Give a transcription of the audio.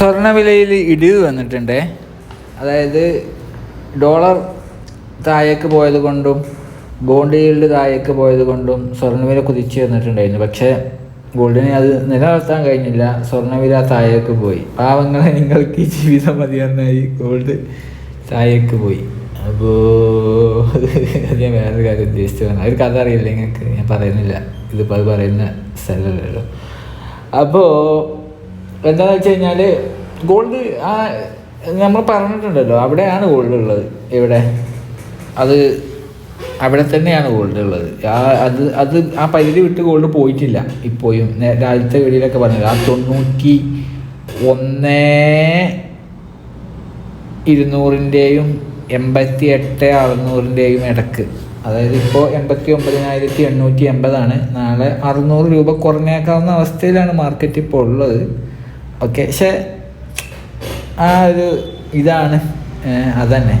സ്വർണവിലയിൽ ഇടിവ് വന്നിട്ടുണ്ട്. അതായത് ഡോളർ താഴേക്ക് പോയത് കൊണ്ടും ഗോൾഡ് ഈൽഡ് താഴേക്ക് പോയത് കൊണ്ടും സ്വർണവില കുതിച്ചു വന്നിട്ടുണ്ടായിരുന്നു. പക്ഷേ ഗോൾഡിനെ അത് നിലനിർത്താൻ കഴിഞ്ഞില്ല. സ്വർണവില താഴേക്ക് പോയി. പാവങ്ങളെ നിങ്ങൾക്ക് ജീവിതം മതിയെന്നായി ഗോൾഡ് താഴേക്ക് പോയി. അപ്പോൾ അത് ഞാൻ വേറൊരു കാര്യം ഉദ്ദേശിച്ചു പറഞ്ഞു ഒരു കഥ അറിയില്ല നിങ്ങൾക്ക്? ഞാൻ പറയുന്നില്ല. ഇതിപ്പോൾ അത് പറയുന്ന സ്ഥലമല്ലല്ലോ. അപ്പോൾ എന്താണെന്ന് വെച്ച് കഴിഞ്ഞാൽ ഗോൾഡ് ആ നമ്മൾ പറഞ്ഞിട്ടുണ്ടല്ലോ അവിടെയാണ് ഗോൾഡ് ഉള്ളത്. ഇവിടെ അത് അവിടെ തന്നെയാണ് ഗോൾഡ് ഉള്ളത്. ആ അത് അത് ആ പരിധി വിട്ട് ഗോൾഡ് പോയിട്ടില്ല ഇപ്പോഴും. രാജ്യത്തെ വെളിയിലൊക്കെ പറഞ്ഞത്. ആ തൊണ്ണൂറ്റി ഒന്ന് ഇരുന്നൂറിന്റെയും എൺപത്തി എട്ട് അറുന്നൂറിന്റെയും ഇടയ്ക്ക്. അതായത് ഇപ്പോൾ എൺപത്തി ഒമ്പതിനായിരത്തി എണ്ണൂറ്റി എൺപതാണ് നാളെ അറുന്നൂറ് രൂപ കുറഞ്ഞേക്കാവുന്ന അവസ്ഥയിലാണ് മാർക്കറ്റ് ഇപ്പോൾ ഉള്ളത്. ഓക്കെ പക്ഷേ ആ ഒരു ഇതാണ് അതന്നെ.